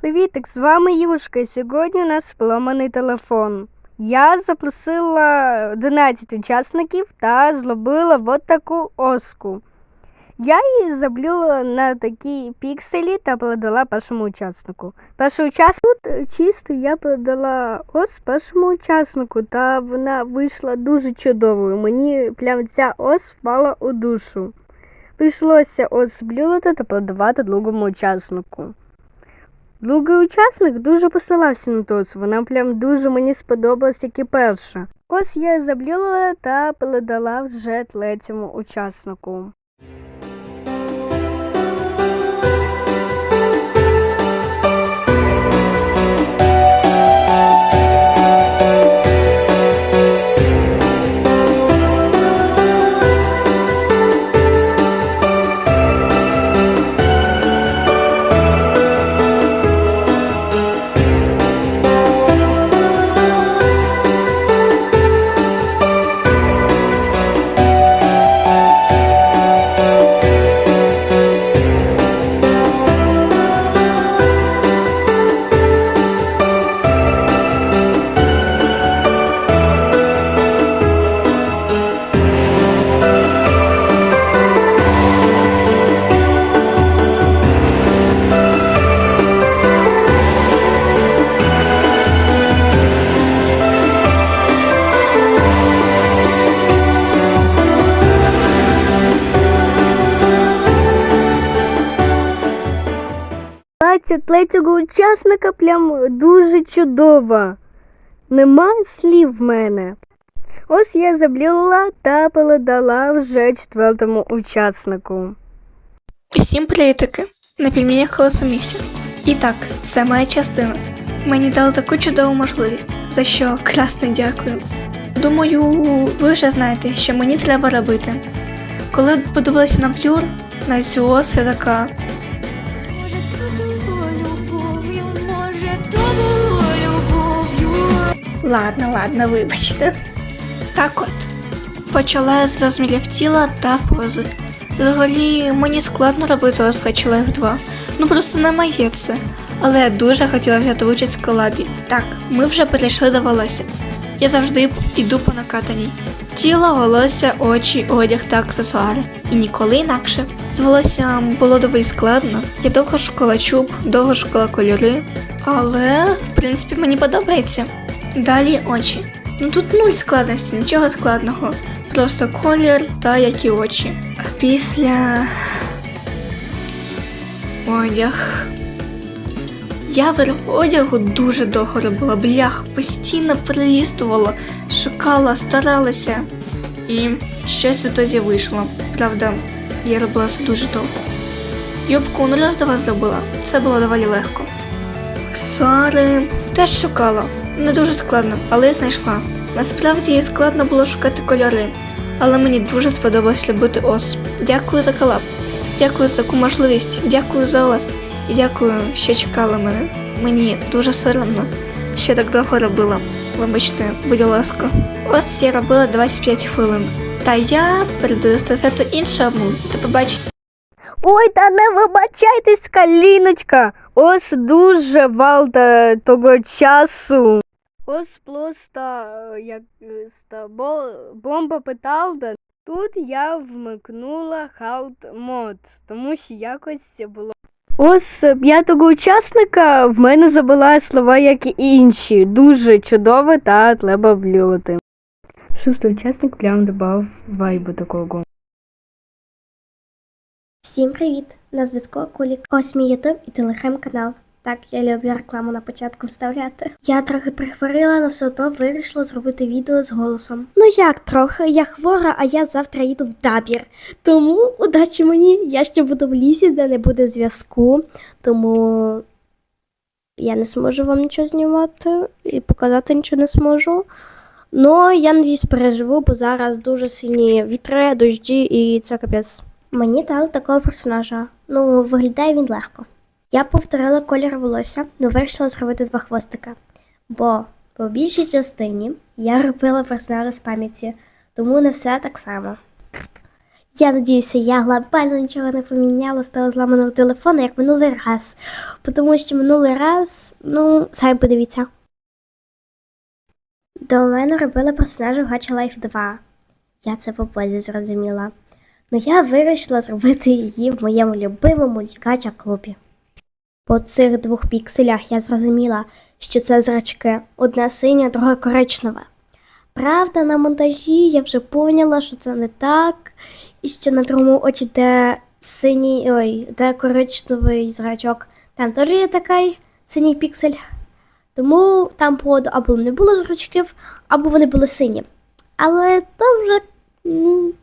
Привітик, з вами Юшка. Сьогодні у нас поламаний телефон. Я запросила 11 учасників та зробила от таку оску. Я її заблюла на такі пікселі та передала першому учаснику. Перший учасник чисто я передала ос першому учаснику, та вона вийшла дуже чудовою. Мені прям ця ос впала у душу. Прийшлося ос блювати та передавати другому учаснику. Другий учасник дуже посилався на тос, вона прям дуже мені сподобалась, як і перша. Ось я заблюла та передала вже третьому учаснику. Праця третього учасника прям дуже чудова. Нема слів в мене. Ось я заблюла та передала вже четвертому учаснику. Усім привітики! На пельменях колосомісі. І так, це моя частина. Мені дали таку чудову можливість, за що красно дякую. Думаю, ви вже знаєте, що мені треба робити. Коли подивилася на блюр, на цю ос Ладно, ладно, вибачте. Так от, почала з розмірів тіла та пози. Взагалі, мені складно робити Оскач Life 2. Ну просто не моє це. Але я дуже хотіла взяти участь в колабі. Так, ми вже перейшли до волосся. Я завжди йду по накатаній. Тіло, волосся, очі, одяг та аксесуари. І ніколи інакше. З волоссям було доволі складно. Я довго шукала чуб, довго шукала кольори. Але, в принципі, мені подобається. Далі очі. Ну тут нуль складності, нічого складного. Просто колір та які очі. А після. Одяг. Я верх одягу дуже довго робила, блях, постійно перелістувала, шукала, старалася. І щось відтоді вийшло. Правда, я робила це дуже довго. Юбку не раз два зробила, це було доволі легко. Аксесуари теж шукала. Не дуже складно, але я знайшла. Насправді складно було шукати кольори, але мені дуже сподобалось любити ос. Дякую за колаб. Дякую за таку можливість. Дякую за ос. І дякую, що чекала мене. Мені дуже соромно, що так довго робила. Вибачте, будь ласка. Ось я робила 25 хвилин. Та я передаю естафету іншому. До побачення. Ой, та не вибачайтесь, каліночка. Ось дуже валта того часу. Ось просто е, як е, бомба петалда. Тут я вмикнула халт мод, тому що якось було. Ось е, п'ятого учасника в мене забула слова, як і інші. Дуже чудово та треба влювати. Шостий учасник прям додав вайбу такого. Всім привіт! На зв'язку Кулік. Ось мій ютуб і телеграм-канал. Так, я люблю рекламу на початку вставляти. Я трохи прихворіла, але все одно вирішила зробити відео з голосом. Ну як трохи, я хвора, а я завтра їду в табір. Тому удачі мені, я ще буду в лісі, де не буде зв'язку. Тому я не зможу вам нічого знімати і показати нічого не зможу. Ну, я надіюсь, переживу, бо зараз дуже сильні вітри, дощі і це капець. Мені дали такого персонажа. Ну, виглядає він легко. Я повторила колір волосся, але вирішила зробити два хвостика. Бо по більшій частині я робила персонажа з пам'яті, тому не все так само. Я надіюся, я глобально нічого не поміняла з того зламаного телефону, як минулий раз. Тому що минулий раз, ну, самі подивіться. До мене робили персонажа в Gacha Life 2. Я це по позі зрозуміла. Ну я вирішила зробити її в моєму любимому гача клубі. По цих двох пікселях я зрозуміла, що це зрачки одна синя, друга коричнева. Правда, на монтажі я вже поняла, що це не так, і що на другому очі, де синій, ой, де коричневий зрачок, там теж є такий синій піксель. Тому там походу або не було зрачків, або вони були сині. Але то вже,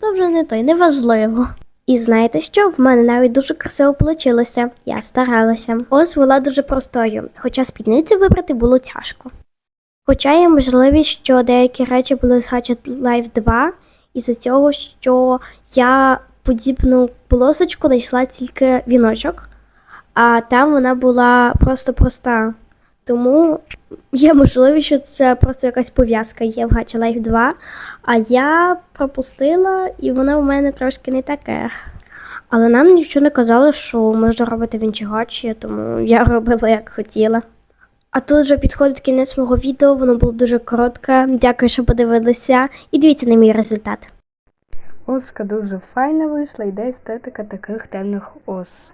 то вже не той, неважливо. І знаєте що? В мене навіть дуже красиво вийшло. Я старалася. Ось була дуже простою, хоча спідницю вибрати було тяжко. Хоча є можливість, що деякі речі були з Hatchet Life 2, із-за цього, що я подібну полосочку знайшла тільки віночок, а там вона була просто проста. Тому є можливість, що це просто якась пов'язка є в Gacha Life 2, а я пропустила, і воно в мене трошки не таке. Але нам нічого не казали, що можна робити в інші гачі, тому я робила як хотіла. А тут вже підходить кінець мого відео, воно було дуже коротке. Дякую, що подивилися, і дивіться на мій результат. Оска дуже файна вийшла, йде естетика таких темних ос.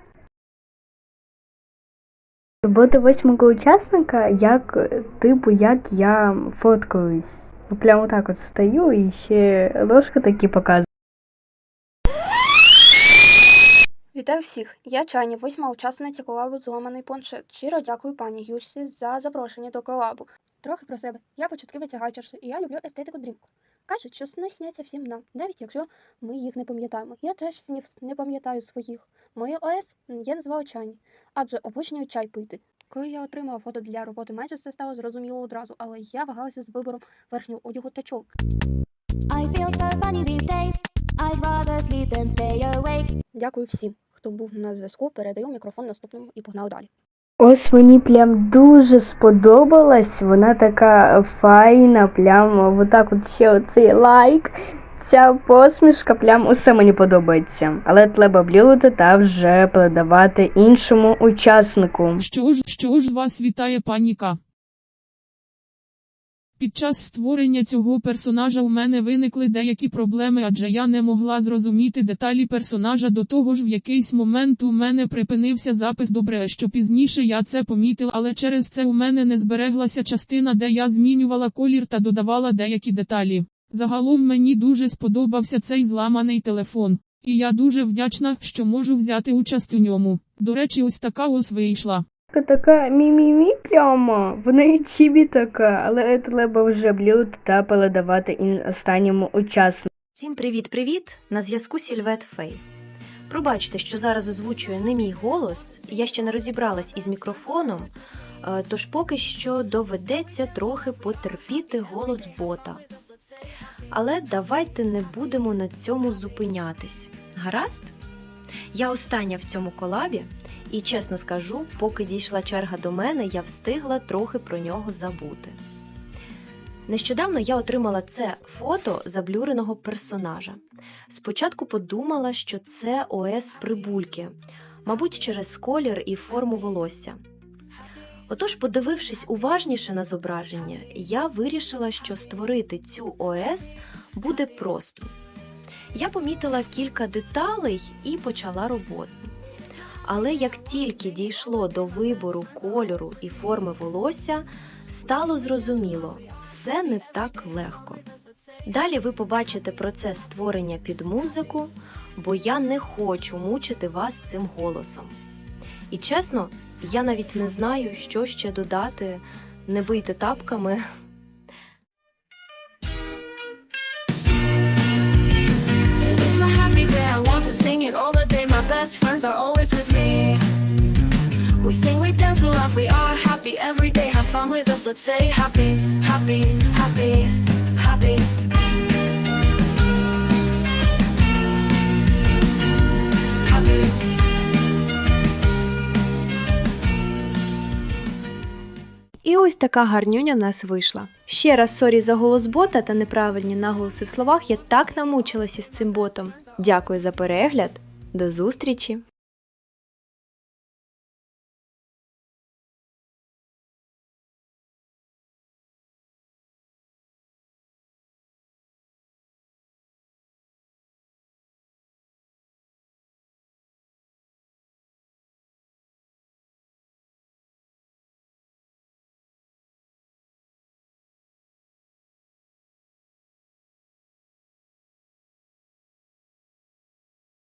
Робота восьмого учасника, як типу, як я фоткаюсь. Ну, Прямо так от стою і ще ложки такі показую. Вітаю всіх! Я Чані, восьма учасниця колабу Зламаний планшет. Щиро дякую пані Юшці за запрошення до колабу. Трохи про себе. Я початківиця гайчерши, і я люблю естетику дрімку. Кажуть, що сни сняться всім нам, навіть якщо ми їх не пам'ятаємо. Я теж снів не пам'ятаю своїх. Моє ОС я назвала Чані, адже обожнюю чай пити. Коли я отримала фото для роботи майже все стало зрозуміло одразу, але я вагалася з вибором верхнього одягу та чолки. I feel so funny these days. I'd rather sleep than stay awake. Дякую всім, хто був на зв'язку. Передаю мікрофон наступному і погнали далі. Ось мені прям дуже сподобалась. Вона така файна, прям отак от ще оцей лайк. Ця посмішка, прям усе мені подобається. Але треба облювати та вже передавати іншому учаснику. Що ж, що ж вас вітає паніка? Під час створення цього персонажа у мене виникли деякі проблеми, адже я не могла зрозуміти деталі персонажа до того ж в якийсь момент у мене припинився запис добре, що пізніше я це помітила, але через це у мене не збереглася частина, де я змінювала колір та додавала деякі деталі. Загалом мені дуже сподобався цей зламаний телефон, і я дуже вдячна, що можу взяти участь у ньому. До речі, ось така ось вийшла. Така мі-мі-мі прямо, в неї чібі така, але треба вже блюдо та передавати останньому учаснику. Всім привіт-привіт! На зв'язку Сільвет Фей. Пробачте, що зараз озвучує не мій голос, я ще не розібралась із мікрофоном, е, тож поки що доведеться трохи потерпіти голос бота. Але давайте не будемо на цьому зупинятись. Гаразд? Я остання в цьому колабі, і чесно скажу, поки дійшла черга до мене, я встигла трохи про нього забути. Нещодавно я отримала це фото заблюреного персонажа. Спочатку подумала, що це ОС прибульки, мабуть, через колір і форму волосся. Отож, подивившись уважніше на зображення, я вирішила, що створити цю ОС буде просто. Я помітила кілька деталей і почала роботу. Але як тільки дійшло до вибору кольору і форми волосся, стало зрозуміло, все не так легко. Далі ви побачите процес створення під музику, бо я не хочу мучити вас цим голосом. І чесно, я навіть не знаю, що ще додати. Не бийте тапками. We sing, we dance, we laugh, we are happy every day. Have fun with us. Let's say happy, happy, happy. Happy. І ось така гарнюня нас вийшла. Ще раз сорі за голос бота та неправильні наголоси в словах. Я так намучилася з цим ботом. Дякую за перегляд. До зустрічі!